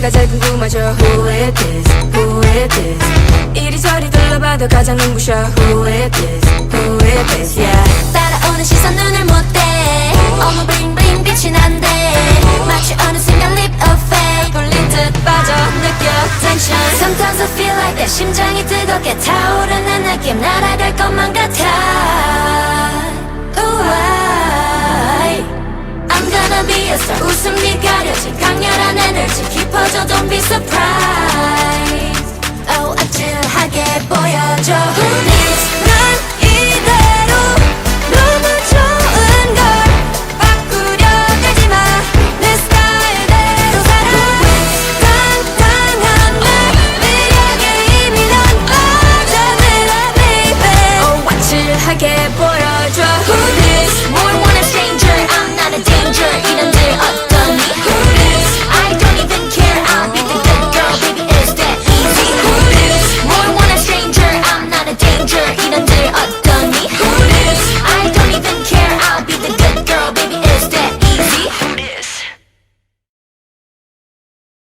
내가 제일 궁금하죠 Who it is, who it is 이리저리 둘러봐도 가장 눈부셔 Who it is, who it is, yeah 따라오는 시선 눈을 못대 어머 블링블링 빛이 난대 마치 어느 순간 leap of faith 걸린 듯 빠져 느껴 tension Sometimes I feel like that 심장이 뜨겁게 타오르는 느낌 날아갈 것만 같아 Ooh, I, I'm gonna be a star 웃음이 가려진 강렬